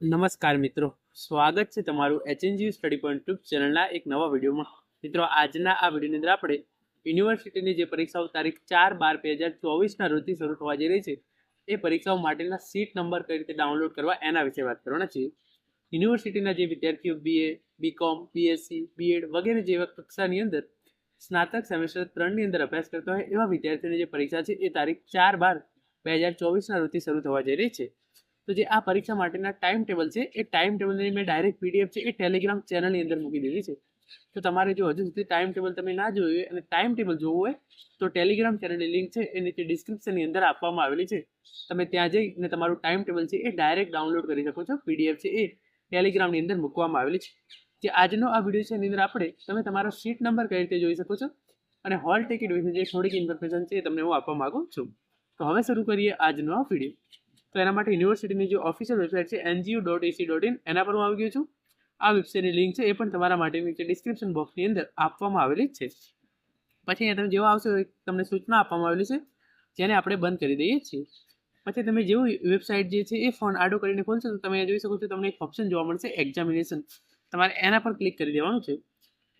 નમસ્કાર મિત્રો. સ્વાગત છે તમારું એચએનજી સ્ટડી પોઈન્ટ ટ્યુબ ચેનલના એક નવા વિડીયોમાં. મિત્રો, આજના આ વિડીયોની અંદર આપણે યુનિવર્સિટીની જે પરીક્ષાઓ તારીખ ચાર બાર બે હજાર ચોવીસના રોજથી શરૂ થવા જઈ રહી છે, એ પરીક્ષાઓ માટેના સીટ નંબર કઈ રીતે ડાઉનલોડ કરવા એના વિશે વાત કરવાના છીએ. યુનિવર્સિટીના જે વિદ્યાર્થીઓ બીએ બીકોમ બીએસસી બીએડ વગેરે જેવા કક્ષાની અંદર સ્નાતક સેમેસ્ટર ત્રણની અંદર અભ્યાસ કરતા હોય એવા વિદ્યાર્થીઓની જે પરીક્ષા છે, એ તારીખ ચાર બાર બે હજાર ચોવીસના રોજથી શરૂ થવા જઈ રહી છે. તો જે આ પરીક્ષા માટેના ટાઈમ ટેબલ છે, એ ટાઈમ ટેબલની મેં ડાયરેક્ટ પીડીએફ છે, એ ટેલિગ્રામ ચેનલની અંદર મૂકી દીધી છે. તો તમારે જો હજુ સુધી ટાઈમ ટેબલ તમે ના જોયું હોય અને ટાઈમ ટેબલ જોવું હોય, તો ટેલિગ્રામ ચેનલની લિંક છે, એ નીચે ડિસ્ક્રિપ્શનની અંદર આપવામાં આવેલી છે. તમે ત્યાં જઈ અને તમારું ટાઈમ ટેબલ છે, એ ડાયરેક્ટ ડાઉનલોડ કરી શકો છો. પીડીએફ છે, એ ટેલિગ્રામની અંદર મૂકવામાં આવેલી છે. જે આજનો આ વીડિયો છે, એની અંદર આપણે તમે તમારો સીટ નંબર કઈ રીતે જોઈ શકો છો અને હોલ ટિકિટ વિશે જે થોડીક ઇન્ફોર્મેશન છે, એ તમને હું આપવા માગું છું. તો હવે શરૂ કરીએ આજનો આ વીડિયો તો એના માટે યુનિવર્સિટીની જે ઓફિશિયલ વેબસાઇટ છે NGU dot AC dot in એના પર હું આવી ગયો છું. આ વેબસાઇટની લિંક છે, એ પણ તમારા માટે નીચે ડિસ્ક્રિપ્શન બોક્સની અંદર આપવામાં આવેલી છે. પછી અહીંયા તમે જેવા આવશો તમને સૂચના આપવામાં આવેલી છે, જેને આપણે બંધ કરી દઈએ છીએ. પછી તમે જેવું વેબસાઇટ જે છે, એ ફોન આડો કરીને ખોલશો, તો તમે જોઈ શકો છો, તમને એક ઓપ્શન જોવા મળશે એક્ઝામિનેશન તમારે એના પર ક્લિક કરી દેવાનું છે.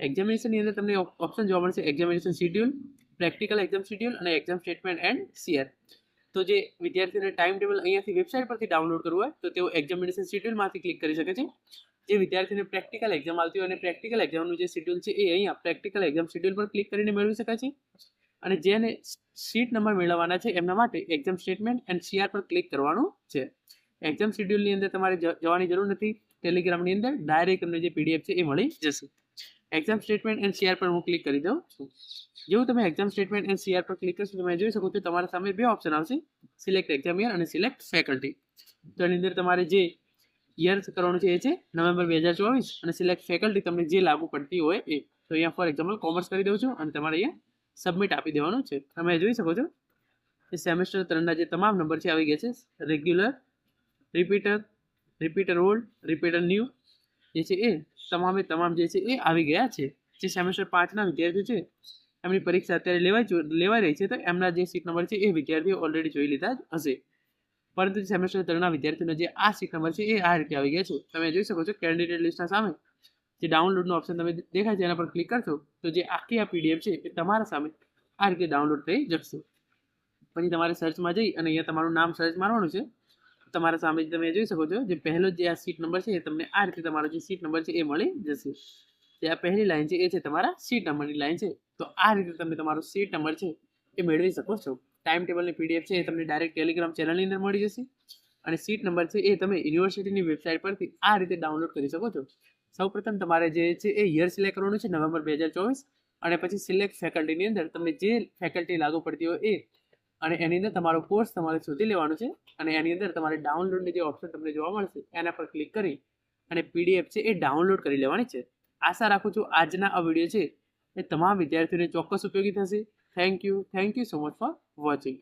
એક્ઝામિનેશનની અંદર તમને ઓપ્શન જોવા મળશે examination schedule practical exam schedule અને એક્ઝામ સ્ટેટમેન્ટ એન્ડ સીઆર તો જે વિદ્યાર્થીઓને ટાઈમ ટેબલ અહીંયાથી વેબસાઇટ પરથી ડાઉનલોડ કરવું હોય, તો તેઓ એક્ઝામિનેશન શેડ્યુલમાંથી ક્લિક કરી શકે છે. જે વિદ્યાર્થીને પ્રેક્ટિકલ એક્ઝામ આવતી હોય અને પ્રેક્ટિકલ એક્ઝામનું જે શેડ્યુલ છે એ અહીંયા પ્રેક્ટિકલ એક્ઝામ શેડ્યુલ પર ક્લિક કરીને મેળવી શકાય છે. અને જેને સીટ નંબર મેળવવાના છે એમના માટે એક્ઝામ સ્ટેટમેન્ટ એન્ડ સીઆર પર ક્લિક કરવાનું છે. એક્ઝામ શેડ્યુલની અંદર તમારે જવાની જરૂર નથી. ટેલિગ્રામની અંદર ડાયરેક્ટ તમને જે પીડીએફ છે એ મળી જશે. એક્ઝામ સ્ટેટમેન્ટ એન્ડ સીઆર પર હું ક્લિક કરી દઉં છું. જેવું તમે એક્ઝામ સ્ટેટમેન્ટ એન્ડ સીઆર પર ક્લિક કરશો તમે જોઈ શકો છો તમારા સામે બે ઓપ્શન આવશે. સિલેક્ટ એક્ઝામ યર અને સિલેક્ટ ફેકલ્ટી તો એની અંદર તમારે જે યર કરવાનું છે એ છે નવેમ્બર બે હજાર ચોવીસ અને સિલેક્ટ ફેકલ્ટી તમને જે લાગુ પડતી હોય એ. તો અહીંયા ફોર એક્ઝામ્પલ કોમર્સ કરી દઉં છું અને તમારે અહીંયા સબમિટ આપી દેવાનું છે. તમે જોઈ શકો છો એ સેમેસ્ટર ત્રણના જે તમામ નંબર છે, આવી ગયા છે. Regular repeater repeater old repeater new જે છે એ તમામે તમામ જે છે એ આવી ગયા છે. જે સેમેસ્ટર પાંચના વિદ્યાર્થીઓ છે એમની પરીક્ષા અત્યારે લેવા લેવાઈ રહી છે તો એમના જે સીટ નંબર છે એ વિદ્યાર્થીઓ ઓલરેડી જોઈ લીધા જ હશે. પરંતુ સેમેસ્ટર ત્રણના વિદ્યાર્થીઓનો જે આ સીટ નંબર છે એ આ રીતે આવી ગયા છે. તમે જોઈ શકો છો કેન્ડિડેટ લિસ્ટના સામે જે ડાઉનલોડનો ઓપ્શન તમે દેખાય છે એના પર ક્લિક કરશો તો જે આખી આ પીડીએફ છે એ તમારા સામે આ રીતે ડાઉનલોડ થઈ જશે. પછી તમારે સર્ચમાં જઈ અને અહીંયા તમારું નામ સર્ચ મારવાનું છે. તમારા સામે તમે જોઈ શકો છો જે પહેલો જે આ સીટ નંબર છે એ તમને આ રીતે તમારો જે સીટ નંબર છે એ મળી જશે. જે આ પહેલી લાઈન છે, એ છે તમારા સીટ નંબરની લાઈન છે. તો આ રીતે તમે તમારો સીટ નંબર છે, એ મેળવી શકો છો. ટાઈમ ટેબલની પીડીએફ છે, એ તમને ડાયરેક્ટ ટેલિગ્રામ ચેનલની અંદર મળી જશે. અને સીટ નંબર છે, એ તમે યુનિવર્સિટીની વેબસાઇટ પરથી આ રીતે ડાઉનલોડ કરી શકો છો. સૌપ્રથમ તમારે જે છે, એ યર સિલેક્ટ કરવાનું છે, નવેમ્બર બે હજાર ચોવીસ. અને પછી સિલેક્ટ ફેકલ્ટીની અંદર તમને જે ફેકલ્ટી લાગુ પડતી હોય એ. અને એની અંદર તમારો કોર્સ તમારે શોધી લેવાનો છે. અને એની અંદર તમારે ડાઉનલોડની જે ઓપ્શન તમને જોવા મળશે, એના પર ક્લિક કરી અને પીડીએફ છે, એ ડાઉનલોડ કરી લેવાની છે. આશા રાખું છું આજના આ વીડિયો છે એ તમામ વિદ્યાર્થીઓને ચોક્કસ ઉપયોગી થશે. Thank you thank you so much for watching